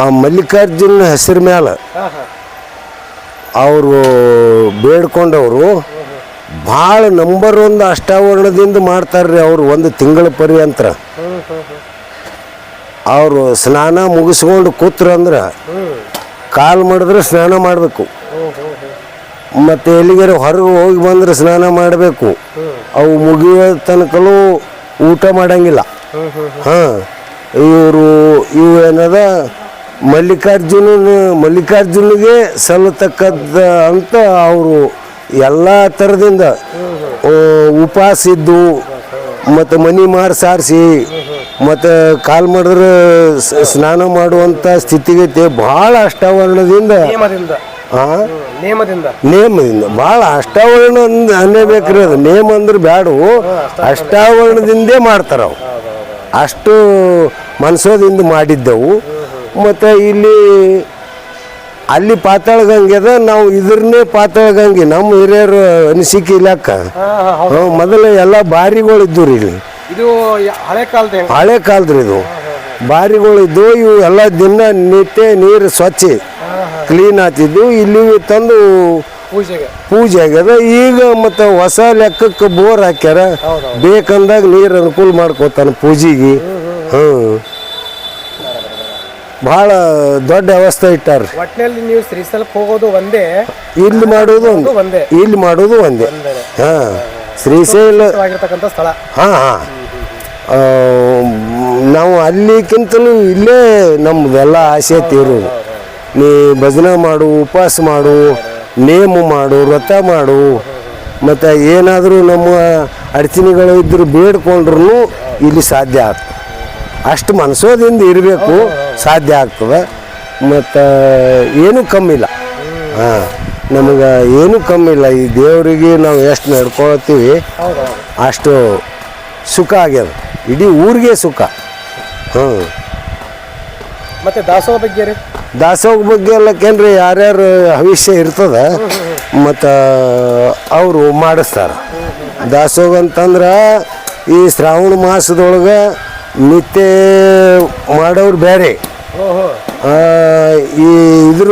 ಆ ಮಲ್ಲಿಕಾರ್ಜುನ ಹೆಸರು ಹಾಂ ಅವರು ಬೇಡ್ಕೊಂಡವರು ಭಾಳ ನಂಬರ್ ಒಂದು ಅಷ್ಟಾವರಣದಿಂದ ಮಾಡ್ತಾರ್ರಿ ಅವರು ಒಂದು ತಿಂಗಳ ಪರ್ಯಂತರ. ಅವರು ಸ್ನಾನ ಮುಗಿಸ್ಕೊಂಡು ಕೂತ್ರು ಅಂದ್ರೆ ಕಾಲು ಮಾಡಿದ್ರೆ ಸ್ನಾನ ಮಾಡಬೇಕು. ಮತ್ತು ಎಲ್ಲಿಗಾರ ಹೊರಗೆ ಹೋಗಿ ಬಂದ್ರೆ ಸ್ನಾನ ಮಾಡಬೇಕು. ಅವು ಮುಗಿಯೋ ತನಕಲೂ ಊಟ ಮಾಡಂಗಿಲ್ಲ. ಹಾಂ ಇವರು ಇವು ಏನದ ಮಲ್ಲಿಕಾರ್ಜುನ ಮಲ್ಲಿಕಾರ್ಜುನಿಗೆ ಸಲ್ಲತಕ್ಕದ್ದ ಅಂತ ಅವರು ಎಲ್ಲ ಥರದಿಂದ ಉಪವಾಸ ಇದ್ದು ಮತ್ತು ಮನಿ ಮಾರಿ ಸಾರಿಸಿ ಮತ್ತು ಕಾಲು ಮಾಡಿದ್ರೆ ಸ್ನಾನ ಮಾಡುವಂಥ ಸ್ಥಿತಿಗತಿ ಭಾಳ ಅಷ್ಟಾವರಣದಿಂದ ನೇಮದಿಂದ. ನೇಮದಿಂದ. ಭಾಳ ಅಷ್ಟಾವರಣ ಅನ್ನಬೇಕ್ರಿ ಅದು. ನೇಮ ಅಂದ್ರೆ ಬ್ಯಾಡು. ಅಷ್ಟಾವರಣದಿಂದೇ ಮಾಡ್ತಾರ ಅವು ಅಷ್ಟು ಮನಸೋದಿಂದ ಮಾಡಿದ್ದೆವು. ಮತ್ತು ಇಲ್ಲಿ ಅಲ್ಲಿ ಪಾತಾಳ ಅದ ನಾವು ಇದ್ರನ್ನೇ ಪಾತಾಳ ಗಂಗೆ ನಮ್ಮ ಹಿರಿಯರು ಅನಿಸಿಕೆ ಇಲಾಖ ಮೊದಲು ಎಲ್ಲ ಬಾರಿಗಳು ಇದ್ದು ರೀ ಇಲ್ಲಿ. ಇದು ಹಳೆ ಕಾಲದ ಹಳೆ ಕಾಲದ್ರಿ ಇದು. ಬಾರಿಗಳು ಇದ್ದು ಇವು ಎಲ್ಲ ದಿನ ನಿತ್ಯ ನೀರು ಸ್ವಚ್ಛ. ಕ್ಲೀನ್ ಆತಿದ್ದು ಇಲ್ಲಿ ತಂದು ಪೂಜೆ ಆಗ್ಯದ. ಈಗ ಮತ್ತೆ ಹೊಸ ಲೆಕ್ಕಕ್ಕೆ ಬೋರ್ ಹಾಕ್ಯಾರ. ಬೇಕಂದಾಗ ನೀರು ಅನುಕೂಲ ಮಾಡ್ಕೋತಾನ ಪೂಜೆಗೆ. ಹ್ಞೂ ಭಾಳ ದೊಡ್ಡ ವ್ಯವಸ್ಥೆ ಇಟ್ಟಾರ ಒಟ್ಟಿನಲ್ಲಿ ನೀವು ಶ್ರೀಶೈಲಕ್ಕೆ ಹೋಗೋದು ಒಂದೇ. ಇಲ್ಲಿ ಮಾಡೋದು ಒಂದು. ಒಂದೇ. ಇಲ್ಲಿ ಮಾಡೋದು ಒಂದೇ. ಹಾ ಹಾಂ ಶ್ರೀಶೈಲ ಆಗಿರ್ತಕ್ಕಂಥ ಸ್ಥಳ. ಹಾ ಹಾ. ನಾವು ಅಲ್ಲಿಕ್ಕಿಂತಲೂ ಇಲ್ಲೇ ನಮ್ದೆಲ್ಲ ಆಸೆ ತೀರು. ನೀ ಭಜನೆ ಮಾಡು ಉಪವಾಸ ಮಾಡು ನೇಮ ಮಾಡು ವ್ರತ ಮಾಡು. ಮತ್ತು ಏನಾದರೂ ನಮ್ಮ ಅಡಚಣೆಗಳು ಇದ್ದರೂ ಬೇಡ್ಕೊಂಡ್ರು ಇಲ್ಲಿ ಸಾಧ್ಯ ಆಗ್ತದೆ. ಅಷ್ಟು ಮನಸೋದಿಂದ ಇರಬೇಕು. ಸಾಧ್ಯ ಆಗ್ತದೆ. ಮತ್ತು ಏನೂ ಕಮ್ಮಿಲ್ಲ ಹಾಂ ನಮಗೆ ಏನೂ ಕಮ್ಮಿಲ್ಲ ಈ ದೇವರಿಗೆ ನಾವು ಎಷ್ಟು ನಡ್ಕೊಳ್ತೀವಿ ಅಷ್ಟು ಸುಖ ಆಗ್ಯದ. ಇಡೀ ಊರಿಗೆ ಸುಖ. ಹ್ಞೂ. ಮತ್ತು ದಾಸೋಹ ಬಗ್ಗೆ ರೀ? ದಾಸೋಹ ಬಗ್ಗೆ ಎಲ್ಲಕ್ಕೇನ್ರಿ ಯಾರ್ಯಾರು ಹವಿಷ್ಯ ಇರ್ತದೆ ಮತ್ತು ಅವರು ಮಾಡಿಸ್ತಾರೆ. ದಾಸೋಹ ಅಂತಂದ್ರೆ ಈ ಶ್ರಾವಣ ಮಾಸದೊಳಗೆ ನಿತ್ಯ ಮಾಡೋರು ಬೇರೆ. ಈ ಇದ್ರ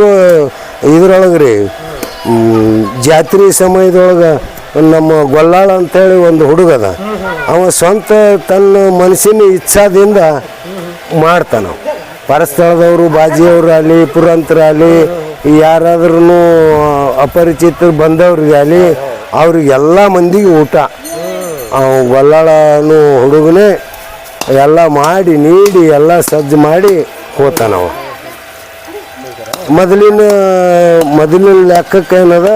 ಇದ್ರೊಳಗೆ ರೀ ಜಾತ್ರೆ ಸಮಯದೊಳಗೆ ನಮ್ಮ ಗೊಲ್ಲಾಳ ಅಂತೇಳಿ ಒಂದು ಹುಡುಗದ. ಅವ ಸ್ವಂತ ತನ್ನ ಮನಸ್ಸಿನ ಇಚ್ಛಾದಿಂದ ಮಾಡ್ತಾನ ಪರಸ್ಥಳದವರು, ಬಾಜಿಯವರು ಅಲ್ಲಿ ಪುರಂತರ ಆಗಲಿ ಯಾರಾದ್ರೂ ಅಪರಿಚಿತರು ಬಂದವ್ರಿಗೆ ಅಲ್ಲಿ ಅವ್ರಿಗೆಲ್ಲ ಮಂದಿಗೆ ಊಟ. ಗೊಲ್ಲಾಳನು ಹುಡುಗನೇ ಎಲ್ಲ ಮಾಡಿ, ನೀಡಿ, ಎಲ್ಲ ಸಜ್ಜು ಮಾಡಿ ಹೋತಾನವ ಮೊದಲಿನ ಮೊದಲಿನ ಲೆಕ್ಕಕ್ಕೆ ಏನದ?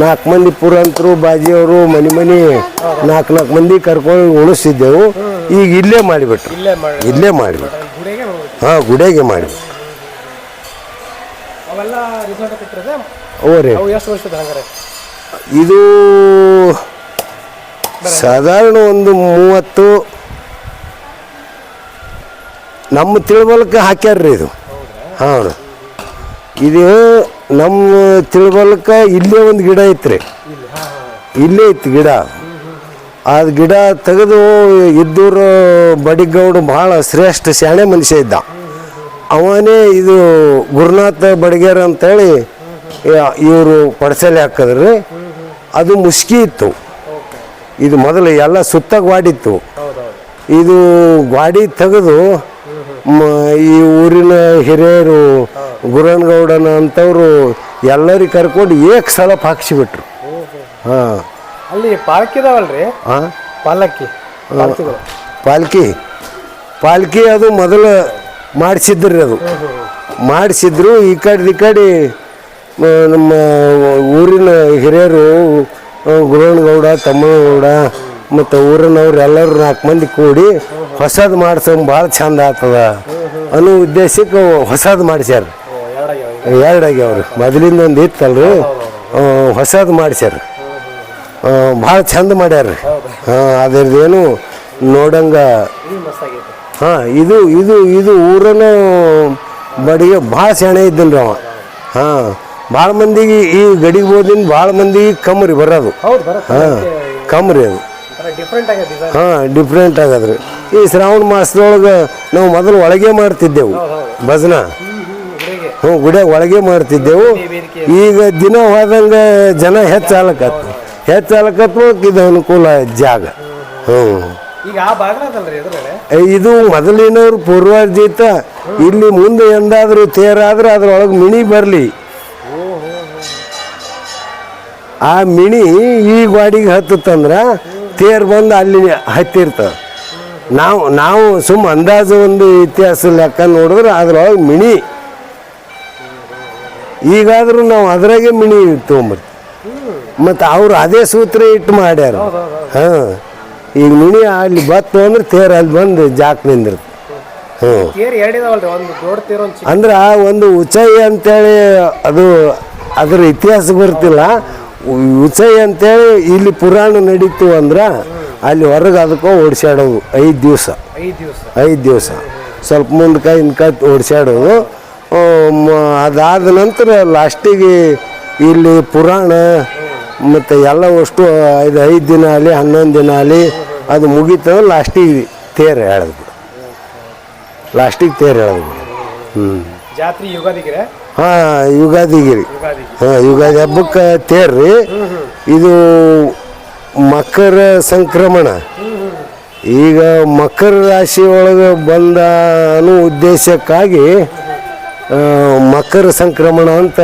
ನಾಲ್ಕು ಮಂದಿ ಪುರಂತರು ಬಾಜಿಯವರು ಮನೆ ಮನೆ ನಾಲ್ಕು ನಾಲ್ಕು ಮಂದಿ ಕರ್ಕೊಂಡು ಉಣಿಸ್ತಿದ್ದೆವು ಈಗ ಇಲ್ಲೇ ಮಾಡಿಬಿಟ್ರು. ಇಲ್ಲೇ ಮಾಡಿ ಇಲ್ಲೇ ಮಾಡಿಬಿಟ್ರು. ಹಾಂ ಗುಡಿಗೆ ಮಾಡಿಬಿಟ್ರು ಇದು ಸಾಧಾರಣ ಒಂದು ಮೂವತ್ತು ನಮ್ಮ ತಿಳುವಳಿಕೆ ಹಾಕ್ಯಾರ್ರಿ ಇದು. ಹಾಂ ಇದು ನಮ್ಮ ತಿಳುವಳಿಕೆ ಇಲ್ಲೇ ಒಂದು ಗಿಡ ಐತ್ರಿ. ಇಲ್ಲೇ ಇತ್ತು ಗಿಡ. ಅದು ಗಿಡ ತೆಗೆದು ಇದ್ದೂರು ಬಡಿಗೌಡ ಭಾಳ ಶ್ರೇಷ್ಠ ಶಾಣೆ ಮನುಷ್ಯ ಇದ್ದ. ಅವನೇ ಇದು ಗುರುನಾಥ ಬಡಿಗೇರ್ ಅಂತೇಳಿ ಇವರು ಪಡಸಲೆ ಹಾಕಿದ್ರಿ. ಅದು ಮುಸ್ಕಿ ಇತ್ತು. ಇದು ಮೊದಲು ಎಲ್ಲ ಸುತ್ತ ಗ್ವಾಡಿತ್ತು. ಇದು ಗ್ವಾಡಿ ತೆಗೆದು ಈ ಊರಿನ ಹಿರಿಯರು ಗುರನ್ಗೌಡನ ಅಂಥವ್ರು ಎಲ್ಲರಿಗೆ ಕರ್ಕೊಂಡು ಏಕ್ ಸಲ ಹಾಕ್ಸಿಬಿಟ್ರು. ಹಾಂ. ಅಲ್ಲಿ ಇದಾವಲ್ರಿ? ಹಾಂ ಪಾಲಕ್ಕಿ ಪಾಲ್ಕಿ. ಪಾಲ್ಕಿ ಅದು ಮೊದಲು ಮಾಡಿಸಿದ್ರಿ ಅದು. ಮಾಡಿಸಿದ್ರು ಈ ಕಡೆ ಈ ಕಡೆ ನಮ್ಮ ಊರಿನ ಹಿರಿಯರು ಆ, ಗುರವನಗೌಡ ತಮ್ಮನಗೌಡ ಮತ್ತು ಊರಿನವ್ರು ಎಲ್ಲರೂ ನಾಲ್ಕು ಮಂದಿ ಕೂಡಿ ಹೊಸದು ಮಾಡ್ಸೋ ಭಾಳ ಚಂದ ಆಗ್ತದ ಅನ್ನೋ ಉದ್ದೇಶಕ್ಕೆ ಹೊಸದು ಮಾಡಿಸ್ಯಾರ. ಎರಡಾಗಿ ಅವ್ರು. ಆಗ್ಯಾವ್ರಿ ಮೊದಲಿಂದ ಒಂದು ಇತ್ತಲ್ರಿ? ಹೊಸದು ಮಾಡಿಸ್ಯಾರ. ಭಾಳ ಚಂದ ಮಾಡ್ಯಾರ. ಹಾಂ ಅದ್ರದ್ದೇನು ನೋಡಂಗ ಹಾ ಇದು ಇದು ಇದು ಊರನ ಬಡಿಗೆ ಭಾಳ ಸೆಣೆ ಇದ್ದನ್ರಿ ಅವ. ಹಾಂ ಭಾಳ ಮಂದಿಗೆ ಈ ಗಡಿಗೆ ಹೋದಿಂದ ಭಾಳ ಮಂದಿಗೆ ಕಮ್ಮರಿ ಬರೋದು. ಹಾಂ ಕಮ್ಮರಿ ಅದು. ಹಾಂ ಡಿಫ್ರೆಂಟ್ ಆಗದ್ರಿ. ಈ ಶ್ರಾವಣ ಮಾಸದೊಳಗೆ ನಾವು ಮೊದಲು ಒಳಗೆ ಮಾಡ್ತಿದ್ದೆವು. ಭಜನ. ಹ್ಞೂ ಗುಡಿಯಾಗ ಒಳಗೆ ಮಾಡ್ತಿದ್ದೆವು. ಈಗ ದಿನ ಹೋದಂಗೆ ಜನ ಹೆಚ್ಚಾಲಕತ್ತು ಹೆಚ್ಚಾಲಕತ್ತು ಇದು ಅನುಕೂಲ ಜಾಗ. ಹ್ಞೂ. ಇದು ಮೊದಲಿನವ್ರು ಪೂರ್ವಾರ್ಜಿತ. ಇಲ್ಲಿ ಮುಂದೆ ಎಂದಾದ್ರೂ ತೇರಾದ್ರೆ ಅದ್ರೊಳಗೆ ಮಿಣಿ ಬರಲಿ. ಆ ಮಿಣಿ ಈ ಗಾಡಿಗೆ ಹತ್ತತ್ತಂದ್ರ ತೇರ್ ಬಂದು ಅಲ್ಲಿ ಹತ್ತಿರ್ತದೆ ನಾವು ನಾವು ಸುಮ್ಮ ಅಂದಾಜು ಒಂದು ಇತಿಹಾಸ ಲೆಕ್ಕ ನೋಡಿದ್ರೆ ಅದ್ರೊಳಗೆ ಮಿಣಿ. ಈಗಾದರೂ ನಾವು ಅದರಾಗೆ ಮಿಣಿ ತೊಗೊಂಬರ್ತೀವಿ. ಮತ್ತು ಅವರು ಅದೇ ಸೂತ್ರ ಇಟ್ಟು ಮಾಡ್ಯಾರ. ಹಾಂ. ಈಗ ಮಿಣಿ ಅಲ್ಲಿ ಬತ್ತು ಅಂದ್ರೆ ತೇರು ಅಲ್ಲಿ ಬಂದು ಜಾಕ್ ನಿಂದಿರುತ್ತೆ ಹ್ಞೂ ಅಂದ್ರೆ ಒಂದು ಉಚೈ ಅಂತೇಳಿ ಅದು ಅದ್ರ ಇತಿಹಾಸ ಬರ್ತಿಲ್ಲ. ಉಚೈ ಅಂತೇಳಿ ಇಲ್ಲಿ ಪುರಾಣ ನಡೀತು ಅಂದ್ರೆ ಅಲ್ಲಿ ಹೊರಗೆ ಅದಕ್ಕೋ ಓಡಿಸ್ಯಾಡೋದು. ಐದು ದಿವಸ. ಐದು ದಿವಸ. ಸ್ವಲ್ಪ ದಿವಸ. ಸ್ವಲ್ಪ ಮುಂದಕ್ಕೆ ಹಿಂದ್ಕ ಓಡಿಸ್ಯಾಡೋದು. ಅದಾದ ನಂತರ ಲಾಸ್ಟಿಗೆ ಇಲ್ಲಿ ಪುರಾಣ ಮತ್ತು ಎಲ್ಲ ಅಷ್ಟು ಐದು ಐದು ದಿನ ಆಗಲಿ ಹನ್ನೊಂದು ದಿನ ಆಗಲಿ ಅದು ಮುಗೀತಂದ್ರೆ ಲಾಸ್ಟಿಗೆ ತೇರು ಹೇಳೋದು ಲಾಸ್ಟಿಗೆ ತೇರು ಹೇಳೋದು ಹ್ಞೂ ಜಾತ್ರೆ ಯುಗಾದಿಗೆ ಹಾಂ ಯುಗಾದಿಗಿರಿ. ಯುಗಾದಿ ಹಾಂ ಯುಗಾದಿ ಹಬ್ಬಕ್ಕೆ ತೇರ್ರಿ. ಇದು ಮಕರ ಸಂಕ್ರಮಣ. ಈಗ ಮಕರ ರಾಶಿ ಒಳಗೆ ಬಂದ ಅನ್ನೋ ಉದ್ದೇಶಕ್ಕಾಗಿ ಮಕರ ಸಂಕ್ರಮಣ ಅಂತ